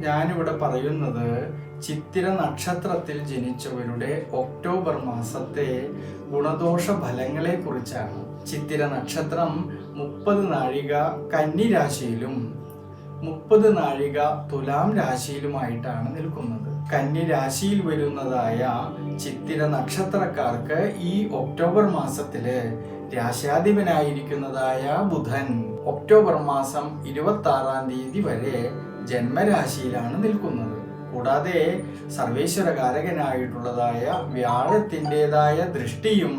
ഞാനിവിടെ പറയുന്നത് ചിത്തിര നക്ഷത്രത്തിൽ ജനിച്ചവരുടെ ഒക്ടോബർ മാസത്തെ ഗുണദോഷ ഫലങ്ങളെ കുറിച്ചാണ് ചിത്തിര നക്ഷത്രം മുപ്പത് നാഴിക കന്നി രാശിയിലും മുപ്പത് നാഴിക തുലാം രാശിയിലുമായിട്ടാണ് നിൽക്കുന്നത്. കന്നി രാശിയിൽ വരുന്നതായ ചിത്തിര നക്ഷത്രക്കാർക്ക് ഈ ഒക്ടോബർ മാസത്തിൽ രാശാധിപനായിരിക്കുന്നതായ ബുധൻ ഒക്ടോബർ മാസം ഇരുപത്തി ആറാം തീയതി വരെ ജന്മരാശിയിലാണ് നിൽക്കുന്നത്. കൂടാതെ സർവേശ്വരകാരകനായിട്ടുള്ളതായ വ്യാഴത്തിന്റെതായ ദൃഷ്ടിയും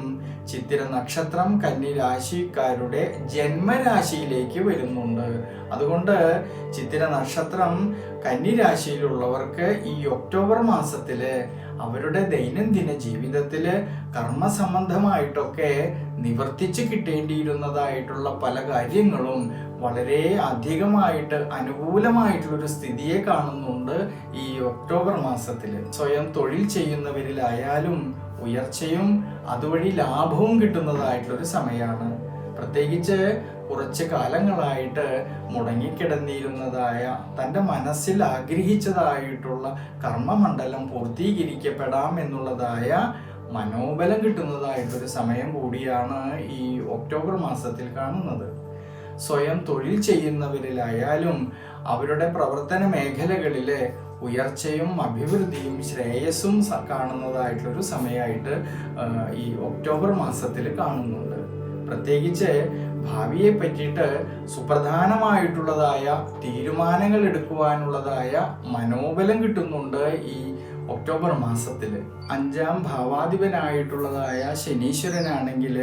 ചിത്തിര നക്ഷത്രം കന്നി രാശിക്കാരുടെ ജന്മരാശിയിലേക്ക് വരുന്നുണ്ട്. അതുകൊണ്ട് ചിത്തിര നക്ഷത്രം കന്നി രാശിയിലുള്ളവർക്ക് ഈ ഒക്ടോബർ മാസത്തിൽ അവരുടെ ദൈനംദിന ജീവിതത്തിൽ കർമ്മസംബന്ധമായിട്ടൊക്കെ നിവർത്തിച്ച് കിട്ടേണ്ടിയിരുന്നതായിട്ടുള്ള പല കാര്യങ്ങളും വളരെ അധികമായിട്ട് അനുകൂലമായിട്ടുള്ളൊരു സ്ഥിതിയെ കാണുന്നുണ്ട് ഈ ഒക്ടോബർ മാസത്തിൽ സ്വയം തൊഴിൽ ചെയ്യുന്നവരിലായാലും ഉയർച്ചയും അതുവഴി ലാഭവും കിട്ടുന്നതായിട്ടുള്ളൊരു സമയമാണ് പ്രത്യേകിച്ച് കുറച്ച് കാലങ്ങളായിട്ട് മുടങ്ങിക്കിടന്നിരുന്നതായ തന്റെ മനസ്സിൽ ആഗ്രഹിച്ചതായിട്ടുള്ള കർമ്മമണ്ഡലം പൂർത്തീകരിക്കപ്പെടാം എന്നുള്ളതായ മനോബലം കിട്ടുന്നതായിട്ടൊരു സമയം കൂടിയാണ് ഈ ഒക്ടോബർ മാസത്തിൽ കാണുന്നത്. സ്വയം തൊഴിൽ ചെയ്യുന്നവരിലായാലും അവരുടെ പ്രവർത്തന മേഖലകളിലെ ഉയർച്ചയും അഭിവൃദ്ധിയും ശ്രേയസ്സും കാണുന്നതായിട്ടുള്ളൊരു സമയമായിട്ട് ഈ ഒക്ടോബർ മാസത്തിൽ കാണുന്നുണ്ട്. പ്രത്യേകിച്ച് ഭാവിയെ പറ്റിയിട്ട് സുപ്രധാനമായിട്ടുള്ളതായ തീരുമാനങ്ങൾ എടുക്കുവാനുള്ളതായ മനോബലം കിട്ടുന്നുണ്ട് ഈ ഒക്ടോബർ മാസത്തിൽ. അഞ്ചാം ഭാവാധിപനായിട്ടുള്ളതായ ശനീശ്വരനാണെങ്കിൽ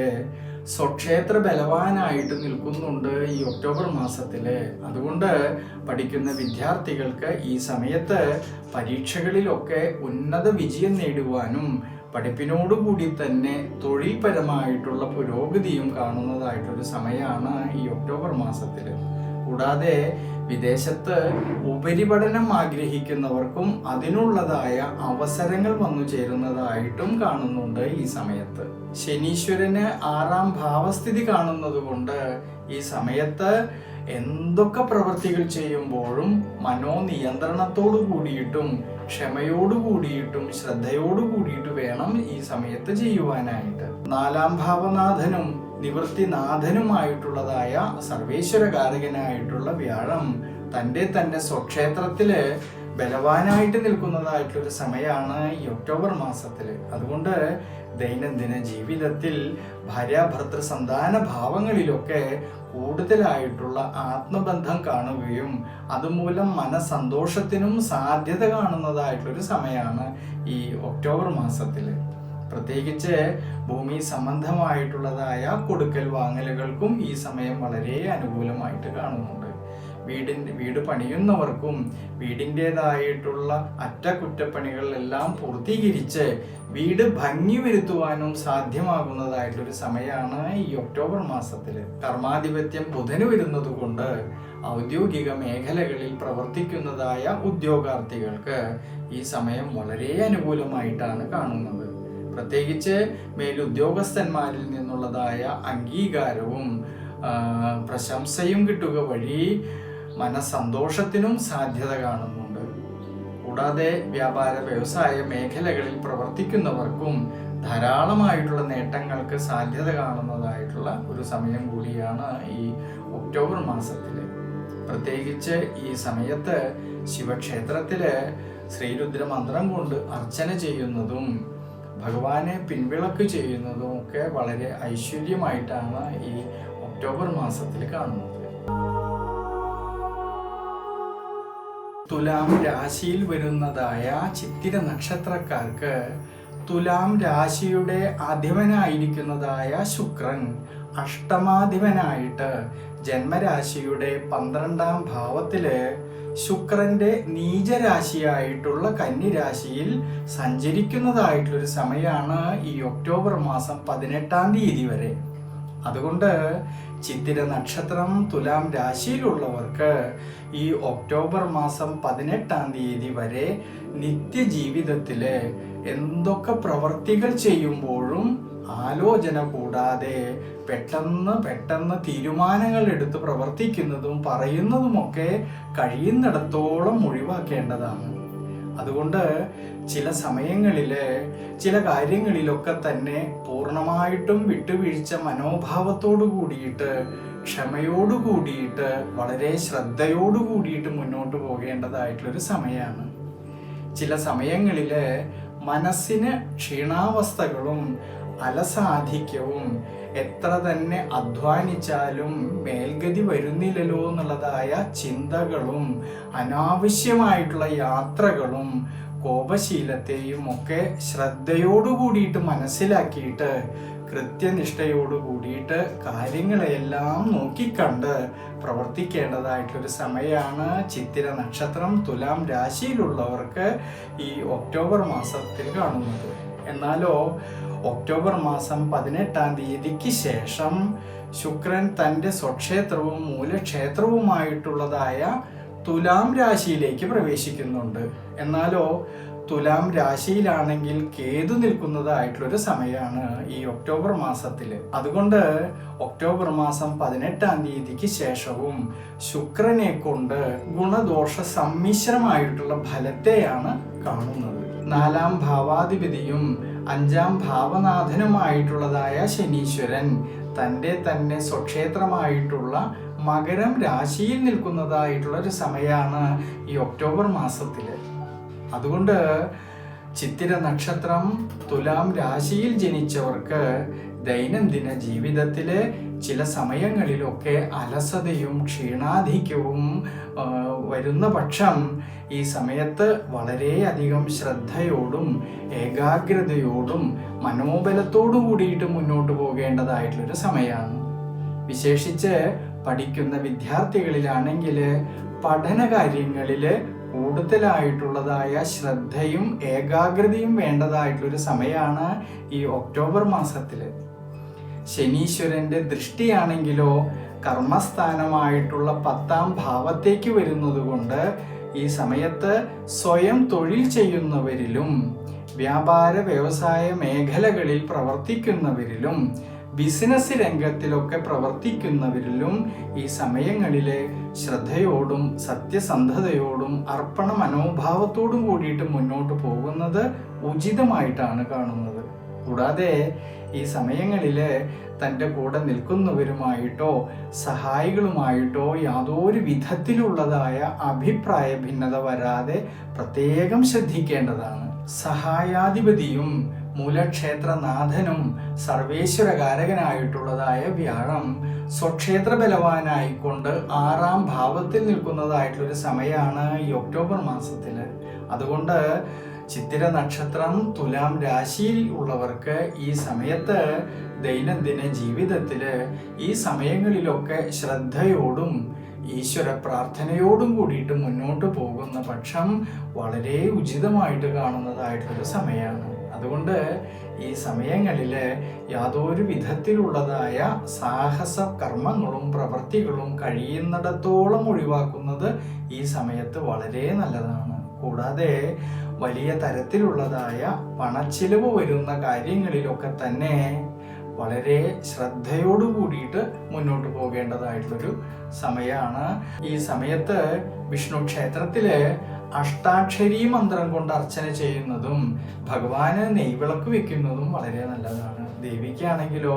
സ്വക്ഷേത്ര ബലവാനായിട്ട് നിൽക്കുന്നുണ്ട് ഈ ഒക്ടോബർ മാസത്തിൽ അതുകൊണ്ട് പഠിക്കുന്ന വിദ്യാർത്ഥികൾക്ക് ഈ സമയത്ത് പരീക്ഷകളിലൊക്കെ ഉന്നത വിജയം നേടുവാനും പഠിപ്പിനോടുകൂടി തന്നെ തൊഴിൽപരമായിട്ടുള്ള പുരോഗതിയും കാണുന്നതായിട്ടൊരു സമയമാണ് ഈ ഒക്ടോബർ മാസത്തിൽ കൂടാതെ വിദേശത്ത് ഉപരിപഠനം ആഗ്രഹിക്കുന്നവർക്കും അതിനുള്ളതായ അവസരങ്ങൾ വന്നു ചേരുന്നതായിട്ടും കാണുന്നുണ്ട് ഈ സമയത്ത്. ശനീശ്വരന് ആറാം ഭാവസ്ഥിതി കാണുന്നത് ഈ സമയത്ത് എന്തൊക്കെ പ്രവൃത്തികൾ ചെയ്യുമ്പോഴും മനോനിയന്ത്രണത്തോടു കൂടിയിട്ടും ക്ഷമയോടു കൂടിയിട്ടും ശ്രദ്ധയോടു കൂടിയിട്ട് വേണം ഈ സമയത്ത് ചെയ്യുവാനായിട്ട്. നാലാം ഭാവനാഥനും നിവൃത്തിനാഥനുമായിട്ടുള്ളതായ സർവേശ്വരകാരകനായിട്ടുള്ള വ്യാഴം തന്റെ തന്നെ സ്വക്ഷേത്രത്തിൽ ബലവാനായിട്ട് നിൽക്കുന്നതായിട്ടൊരു സമയമാണ് ഈ ഒക്ടോബർ മാസത്തിൽ അതുകൊണ്ട് ദൈനംദിന ജീവിതത്തിൽ ഭാര്യാഭർത്തൃ സന്താന ഭാവങ്ങളിലൊക്കെ കൂടുതലായിട്ടുള്ള ആത്മബന്ധം കാണുകയും അതുമൂലം മനസന്തോഷത്തിനും സാധ്യത കാണുന്നതായിട്ടൊരു സമയമാണ് ഈ ഒക്ടോബർ മാസത്തിൽ പ്രത്യേകിച്ച് ഭൂമി സംബന്ധമായിട്ടുള്ളതായ കൊടുക്കൽ വാങ്ങലുകൾക്കും ഈ സമയം വളരെ അനുകൂലമായിട്ട് കാണുന്നുണ്ട്. വീടിന്റെ വീട് പണിയുന്നവർക്കും വീടിന്റെതായിട്ടുള്ള അറ്റകുറ്റപ്പണികളെല്ലാം പൂർത്തീകരിച്ച് വീട് ഭംഗി വരുത്തുവാനും സാധ്യമാകുന്നതായിട്ടൊരു സമയമാണ് ഈ ഒക്ടോബർ മാസത്തിൽ കർമാധിപത്യം ബുധന് വരുന്നത് കൊണ്ട് ഔദ്യോഗിക മേഖലകളിൽ പ്രവർത്തിക്കുന്നതായ ഉദ്യോഗാർത്ഥികൾക്ക് ഈ സമയം വളരെ അനുകൂലമായിട്ടാണ് കാണുന്നത്. പ്രത്യേകിച്ച് മേലുദ്യോഗസ്ഥന്മാരിൽ നിന്നുള്ളതായ അംഗീകാരവും പ്രശംസയും കിട്ടുക വഴി മനസ്സന്തോഷത്തിനും സാധ്യത കാണുന്നുണ്ട്. കൂടാതെ വ്യാപാര വ്യവസായ മേഖലകളിൽ പ്രവർത്തിക്കുന്നവർക്കും ധാരാളമായിട്ടുള്ള നേട്ടങ്ങൾക്ക് സാധ്യത കാണുന്നതായിട്ടുള്ള ഒരു സമയം കൂടിയാണ് ഈ ഒക്ടോബർ മാസത്തിൽ പ്രത്യേകിച്ച് ഈ സമയത്ത് ശിവക്ഷേത്രത്തിൽ ശ്രീരുദ്ര മന്ത്രം കൊണ്ട് അർച്ചന ചെയ്യുന്നതും ഭഗവാനെ പിൻവിളക്ക് ചെയ്യുന്നതും ഒക്കെ വളരെ ഐശ്വര്യമായിട്ടാണ് ഈ ഒക്ടോബർ മാസത്തിൽ കാണുന്നത്. തുലാം രാശിയിൽ വരുന്നതായ ചിത്തിര നക്ഷത്രക്കാർക്ക് തുലാം രാശിയുടെ അധിപനായിരിക്കുന്നതായ ശുക്രൻ അഷ്ടമാധിപനായിട്ട് ജന്മരാശിയുടെ പന്ത്രണ്ടാം ഭാവത്തിൽ ശുക്രന്റെ നീചരാശിയായിട്ടുള്ള കന്നിരാശിയിൽ സഞ്ചരിക്കുന്നതായിട്ടുള്ളൊരു സമയമാണ് ഈ ഒക്ടോബർ മാസം പതിനെട്ടാം തീയതി വരെ. അതുകൊണ്ട് ചിത്തിര നക്ഷത്രം തുലാം രാശിയിലുള്ളവർക്ക് ഈ ഒക്ടോബർ മാസം പതിനെട്ടാം തീയതി വരെ നിത്യജീവിതത്തിൽ എന്തൊക്കെ പ്രവർത്തികൾ ചെയ്യുമ്പോഴും ആലോചന കൂടാതെ പെട്ടെന്ന് പെട്ടെന്ന് തീരുമാനങ്ങൾ എടുത്ത് പ്രവർത്തിക്കുന്നതും പറയുന്നതുമൊക്കെ കഴിയുന്നിടത്തോളം ഒഴിവാക്കേണ്ടതാണ്. അതുകൊണ്ട് ചില സമയങ്ങളിൽ ചില കാര്യങ്ങളിലൊക്കെ തന്നെ പൂർണമായിട്ടും വിട്ടുവീഴ്ച മനോഭാവത്തോടു കൂടിയിട്ട് ക്ഷമയോടു കൂടിയിട്ട് വളരെ ശ്രദ്ധയോടു കൂടിയിട്ട് മുന്നോട്ട് പോകേണ്ടതായിട്ടുള്ളൊരു സമയമാണ് ചില സമയങ്ങളിൽ മനസ്സിന് ക്ഷീണാവസ്ഥകളും അലസാധിക്യവും എത്ര തന്നെ അധ്വാനിച്ചാലും മേൽഗതി വരുന്നില്ലല്ലോ എന്നുള്ളതായ ചിന്തകളും അനാവശ്യമായിട്ടുള്ള യാത്രകളും കോപശീലത്തെയും ഒക്കെ ശ്രദ്ധയോടു കൂടിയിട്ട് മനസ്സിലാക്കിയിട്ട് കൃത്യനിഷ്ഠയോടു കൂടിയിട്ട് കാര്യങ്ങളെല്ലാം നോക്കിക്കണ്ട് പ്രവർത്തിക്കേണ്ടതായിട്ടൊരു സമയമാണ് ചിത്തിര നക്ഷത്രം തുലാം രാശിയിലുള്ളവർക്ക് ഈ ഒക്ടോബർ മാസത്തിൽ കാണുന്നത്. എന്നാലോ ഒക്ടോബർ മാസം പതിനെട്ടാം തീയതിക്ക് ശേഷം ശുക്രൻ തന്റെ സ്വക്ഷേത്രവും മൂലക്ഷേത്രവുമായിട്ടുള്ളതായ തുലാം രാശിയിലേക്ക് പ്രവേശിക്കുന്നുണ്ട്. എന്നാലോ തുലാം രാശിയിലാണെങ്കിൽ കേതു നിൽക്കുന്നതായിട്ടുള്ളൊരു സമയമാണ് ഈ ഒക്ടോബർ മാസത്തിൽ അതുകൊണ്ട് ഒക്ടോബർ മാസം പതിനെട്ടാം തീയതിക്ക് ശേഷവും ശുക്രനെ കൊണ്ട് ഗുണദോഷ സമ്മിശ്രമായിട്ടുള്ള ഫലത്തെയാണ് കാണുന്നത്. നാലാം ഭാവാധിപതിയും അഞ്ചാം ഭാവനാഥനുമായിട്ടുള്ളതായ ശനീശ്വരൻ തന്റെ തന്നെ സ്വക്ഷേത്രമായിട്ടുള്ള മകരം രാശിയിൽ നിൽക്കുന്നതായിട്ടുള്ള ഒരു സമയമാണ് ഈ ഒക്ടോബർ മാസത്തിൽ അതുകൊണ്ട് ചിത്തിര നക്ഷത്രം തുലാം രാശിയിൽ ജനിച്ചവർക്ക് ദൈനംദിന ജീവിതത്തിൽ ചില സമയങ്ങളിലൊക്കെ അലസതയും ക്ഷീണാധിക്യവും വരുന്ന പക്ഷം ഈ സമയത്ത് വളരെയധികം ശ്രദ്ധയോടും ഏകാഗ്രതയോടും മനോബലത്തോടു കൂടിയിട്ട് മുന്നോട്ട് പോകേണ്ടതായിട്ടുള്ളൊരു സമയമാണ്. വിശേഷിച്ച് പഠിക്കുന്ന വിദ്യാർത്ഥികളിലാണെങ്കിൽ പഠന കാര്യങ്ങളിൽ കൂടുതലായിട്ടുള്ളതായ ശ്രദ്ധയും ഏകാഗ്രതയും വേണ്ടതായിട്ടുള്ളൊരു സമയമാണ് ഈ ഒക്ടോബർ മാസത്തിൽ. ശനീശ്വരന്റെ ദൃഷ്ടിയാണെങ്കിലോ കർമ്മസ്ഥാനമായിട്ടുള്ള പത്താം ഭാവത്തേക്ക് വരുന്നതുകൊണ്ട് ഈ സമയത്ത് സ്വയം തൊഴിൽ ചെയ്യുന്നവരിലും വ്യാപാര വ്യവസായ മേഖലകളിൽ പ്രവർത്തിക്കുന്നവരിലും ബിസിനസ് രംഗത്തിലൊക്കെ പ്രവർത്തിക്കുന്നവരിലും ഈ സമയങ്ങളിൽ ശ്രദ്ധയോടും സത്യസന്ധതയോടും അർപ്പണ മനോഭാവത്തോടും കൂടിയിട്ട് മുന്നോട്ട് പോകുന്നത് ഉചിതമായിട്ടാണ് കാണുന്നത്. കൂടാതെ ഈ സമയങ്ങളിൽ തന്റെ കൂടെ നിൽക്കുന്നവരുമായിട്ടോ സഹായികളുമായിട്ടോ യാതൊരു വിധത്തിലുള്ളതായ അഭിപ്രായ ഭിന്നത വരാതെ പ്രത്യേകം ശ്രദ്ധിക്കേണ്ടതാണ്. സഹായാധിപതിയും മൂലക്ഷേത്രനാഥനും സർവേശ്വരകാരകനായിട്ടുള്ളതായ വ്യാഴം സ്വക്ഷേത്ര ബലവാനായിക്കൊണ്ട് ആറാം ഭാവത്തിൽ നിൽക്കുന്നതായിട്ടുള്ളൊരു സമയമാണ് ഈ ഒക്ടോബർ മാസത്തിൽ അതുകൊണ്ട് ചിത്തിര നക്ഷത്രം തുലാം രാശിയിൽ ഉള്ളവർക്ക് ഈ സമയത്ത് ദൈനംദിന ജീവിതത്തിൽ ഈ സമയങ്ങളിലൊക്കെ ശ്രദ്ധയോടും ഈശ്വര പ്രാർത്ഥനയോടും കൂടിയിട്ട് മുന്നോട്ട് പോകുന്ന പക്ഷം വളരെ ഉചിതമായിട്ട് കാണുന്നതായിട്ടൊരു സമയമാണ് അതുകൊണ്ട് ഈ സമയങ്ങളിൽ യാതൊരു വിധത്തിലുള്ളതായ സാഹസ കർമ്മങ്ങളും പ്രവൃത്തികളും കഴിയുന്നിടത്തോളം ഒഴിവാക്കുന്നത് ഈ സമയത്ത് വളരെ നല്ലതാണ്. കൂടാതെ വലിയ തരത്തിലുള്ളതായ പണച്ചിലവ് വരുന്ന കാര്യങ്ങളിലൊക്കെ തന്നെ വളരെ ശ്രദ്ധയോടു കൂടിയിട്ട് മുന്നോട്ട് പോകേണ്ടതായിട്ടുള്ളൊരു സമയമാണ് ഈ സമയത്ത് വിഷ്ണു ക്ഷേത്രത്തിൽ അഷ്ടാക്ഷരി മന്ത്രം കൊണ്ട് അർച്ചന ചെയ്യുന്നതും ഭഗവാന് നെയ്വിളക്ക് വെക്കുന്നതും വളരെ നല്ലതാണ്. ദേവിക്കാണെങ്കിലോ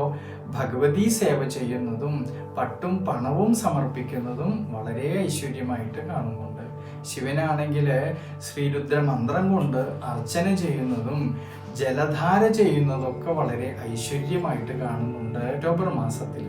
ഭഗവതി സേവ ചെയ്യുന്നതും പട്ടും പണവും സമർപ്പിക്കുന്നതും വളരെ ഐശ്വര്യമായിട്ട് കാണുന്നുണ്ട്. ശിവനാണെങ്കിൽ ശ്രീരുദ്ര മന്ത്രം കൊണ്ട് അർച്ചന ചെയ്യുന്നതും ജലധാര ചെയ്യുന്നതൊക്കെ വളരെ ഐശ്വര്യമായിട്ട് കാണുന്നുണ്ട്. ഒക്ടോബർ മാസത്തിൽ